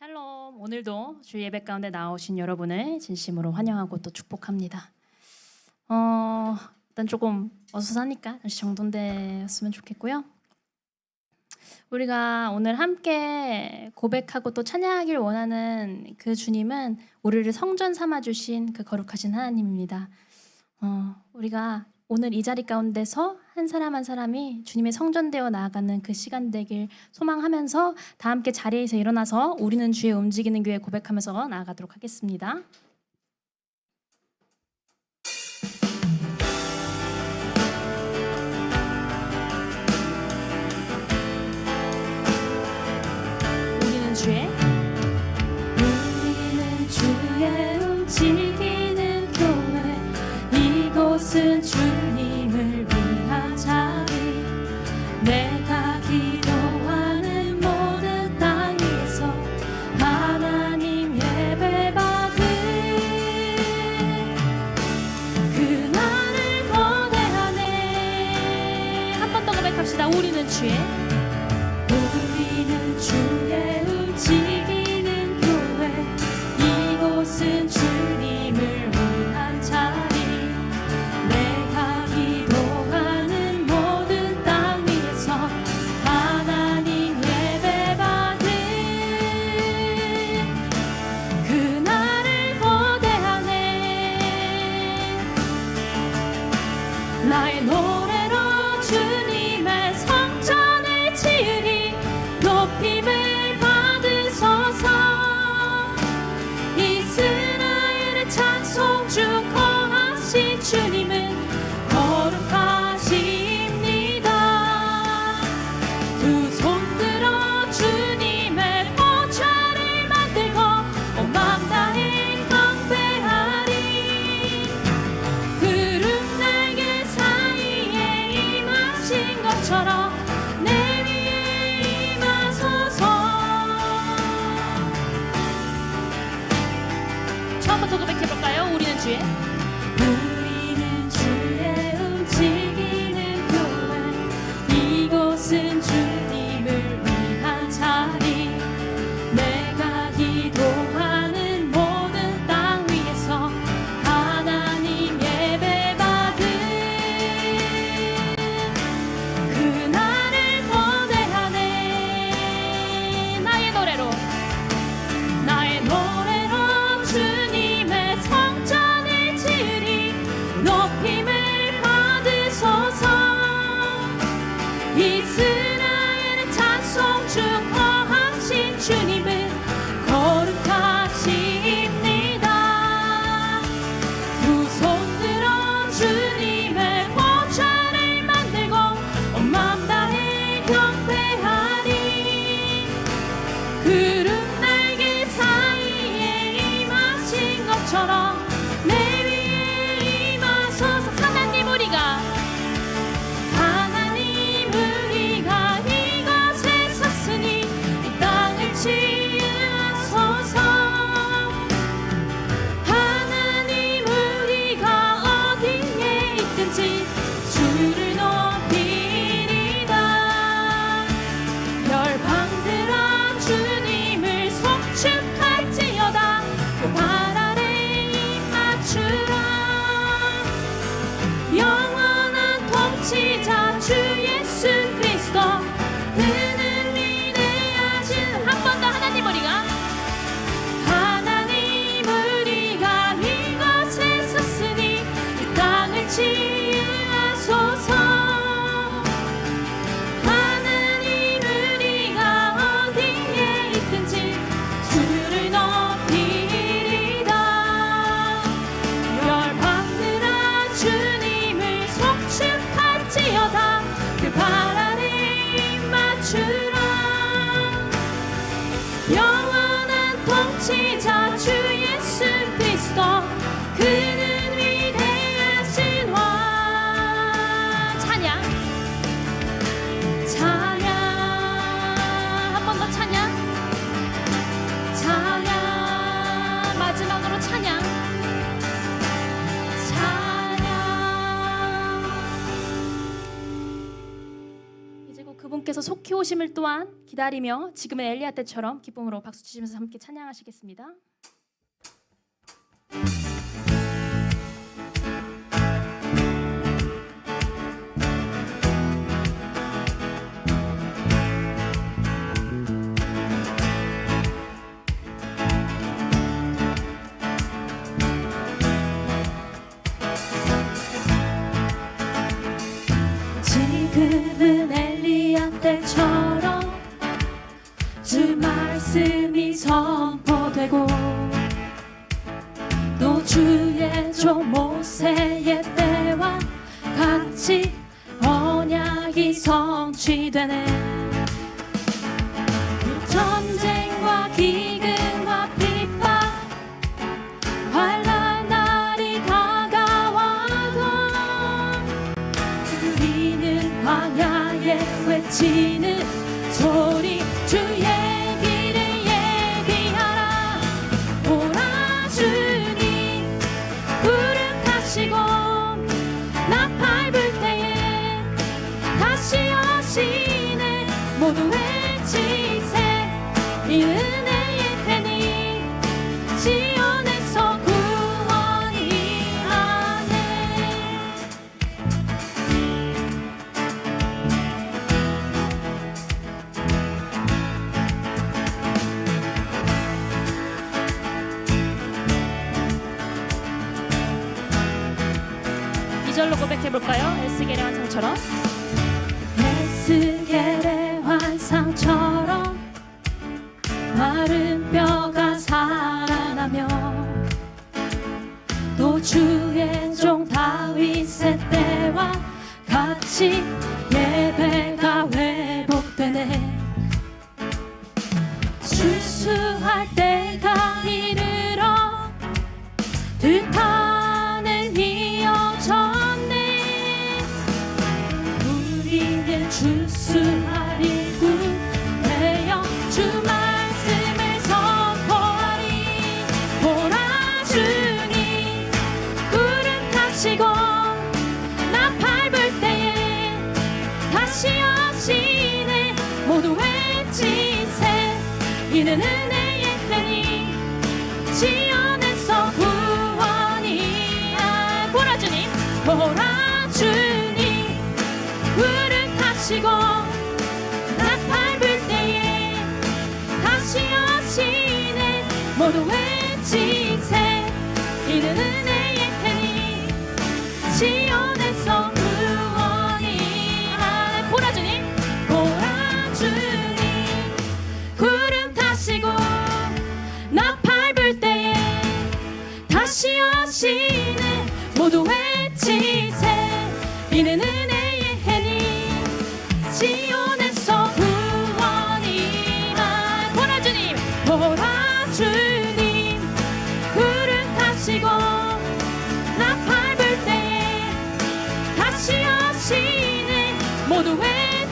샬롬 오늘도 주 예배 가운데 나오신 여러분을 진심으로 환영하고 또 축복합니다. 어, 일단 조금 어수선하니까 다시 정돈되었으면 좋겠고요. 우리가 오늘 함께 고백하고 또 찬양하길 원하는 그 주님은 우리를 성전 삼아 주신 그 거룩하신 하나님입니다. 어, 우리가 오늘 이 자리 가운데서 한 사람 한 사람이 주님의 성전되어 나아가는 그 시간 되길 소망하면서 다 함께 자리에서 일어나서 우리는 주의 움직이는 교회 고백하면서 나아가도록 하겠습니다. 주께서 속히 오심을 또한 기다리며 지금의 엘리야 때처럼 기쁨으로 박수 치시면서 함께 찬양하시겠습니다. 때처럼 주 말씀이 선포되고 또 주의 종 모세의 때와 같이 언약이 성취되네 소리 2절로 고백해볼까요? 에스겔의 환상처럼 에스겔의 환상처럼 마른 뼈가 살아나며 또 주의 종 다윗의 때와 같이 출수하리 모두 외치세. 이는 은혜의 때니 시온에서 구원이 아 보라 주님 보라 주님 구름 타시고 나팔 불 때에 다시 오시네 모두 외치세 이는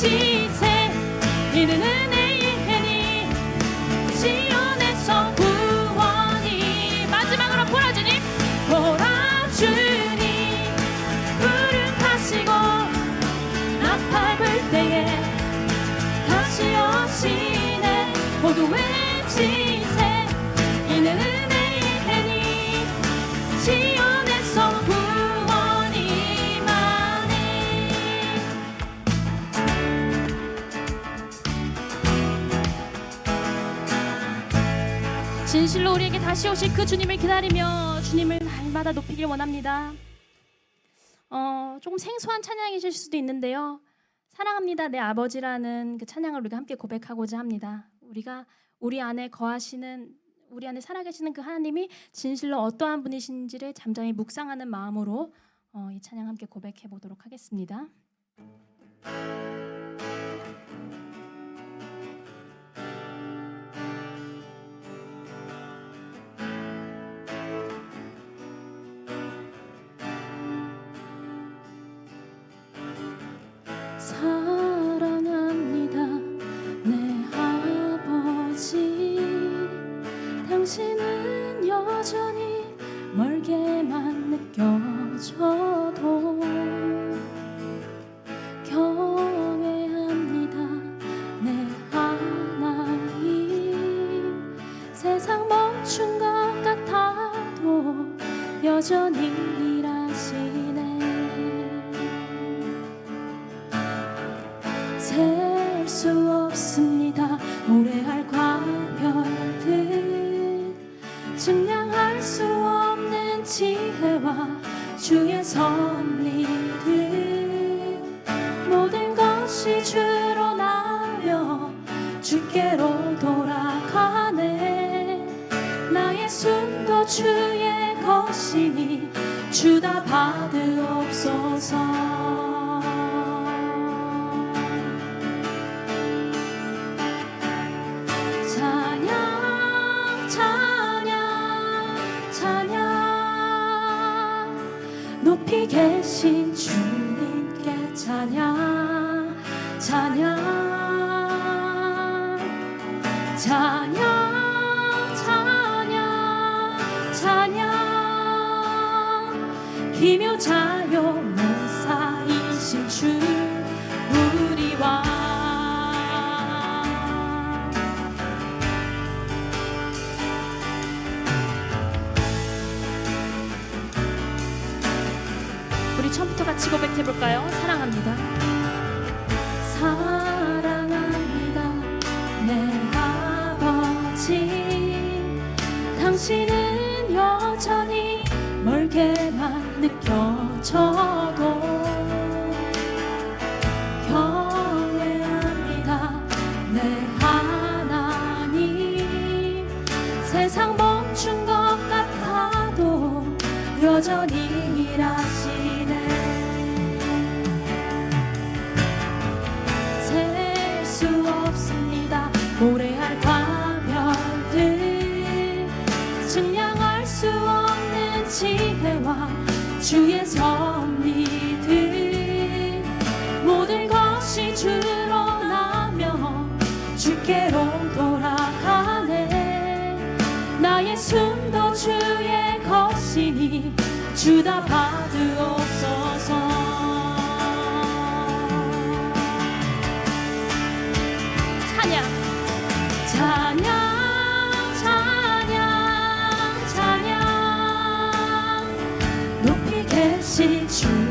외치세. 이는 은혜의 해니 시온에서 구원이. 마지막으로 보라 주님. 보라 주님. 구름 타시고 나팔 불 때에 다시 오시네. 모두 외치세. 이는 은혜의 해니 시온 진실로 우리에게 다시 오실 그 주님을 기다리며 주님을 날마다 높이길 원합니다. 어, 조금 생소한 찬양이실 수도 있는데요. 사랑합니다 내 아버지라는 그 찬양을 우리가 함께 고백하고자 합니다. 우리가 우리 안에 거하시는 우리 안에 살아계시는 그 하나님이 진실로 어떠한 분이신지를 잠잠히 묵상하는 마음으로 어, 이 찬양 함께 고백해 보도록 하겠습니다. 사 셀 수 없습니다. 모래알 과별들 증량할 수 없는 지혜와 주의 성 계신 주님께 찬양 찬양. 찬양 찬양 찬양. 기묘자요 무사이신 주 우리 처음부터 같이 고백해볼까요? 사랑합니다. 사랑합니다. 내 아버지. 당신은 여전히 멀게만 느껴져도 Chỉ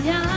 사냥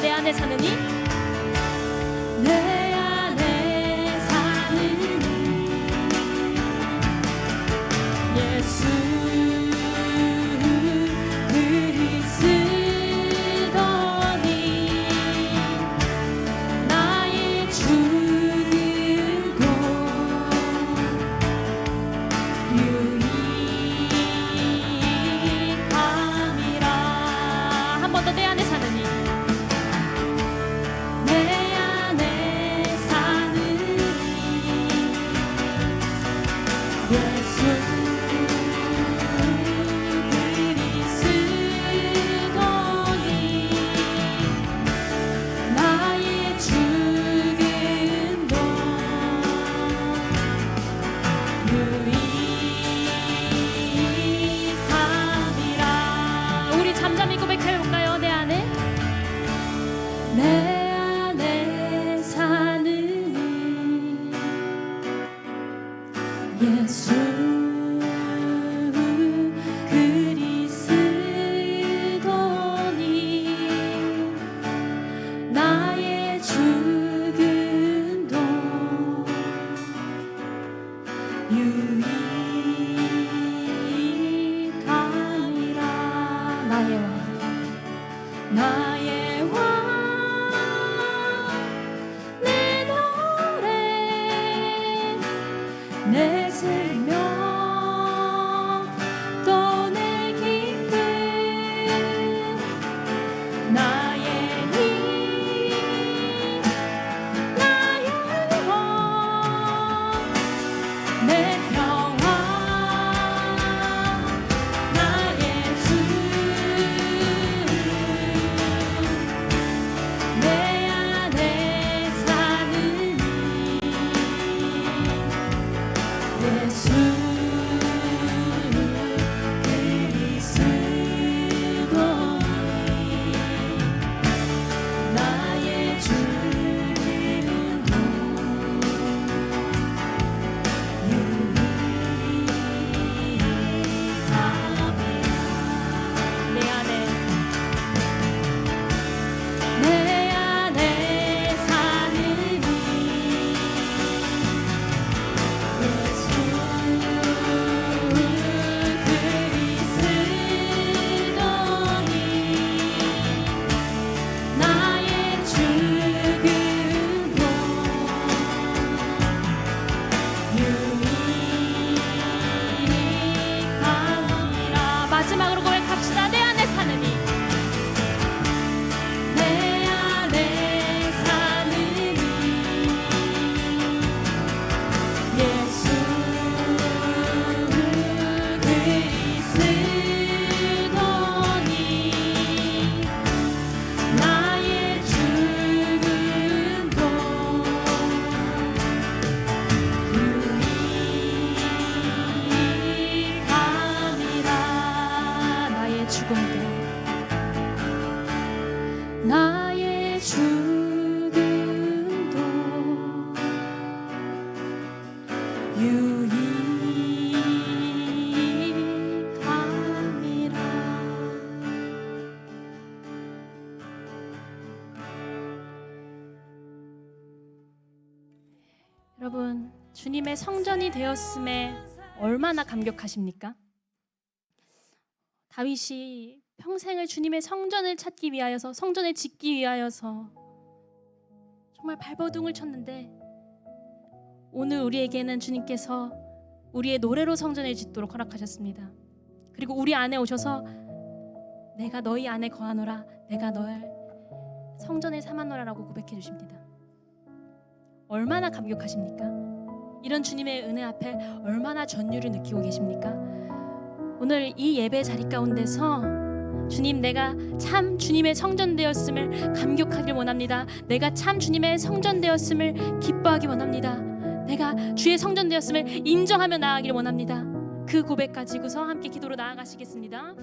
내 안에 사는 이 주님의 성전이 되었음에 얼마나 감격하십니까? 다윗이 평생을 주님의 성전을 찾기 위하여서 성전을 짓기 위하여서 정말 발버둥을 쳤는데 오늘 우리에게는 주님께서 우리의 노래로 성전을 짓도록 허락하셨습니다. 그리고 우리 안에 오셔서 내가 너희 안에 거하노라 내가 너를 성전을 삼아노라라고 고백해 주십니다. 얼마나 감격하십니까? 이런 주님의 은혜 앞에 얼마나 전율을 느끼고 계십니까? 오늘 이 예배 자리 가운데서 주님 내가 참 주님의 성전 되었음을 감격하길 원합니다. 내가 참 주님의 성전 되었음을 기뻐하기 원합니다. 내가 주의 성전 되었음을 인정하며 나아가길 원합니다. 그 고백 가지고서 함께 기도로 나아가시겠습니다.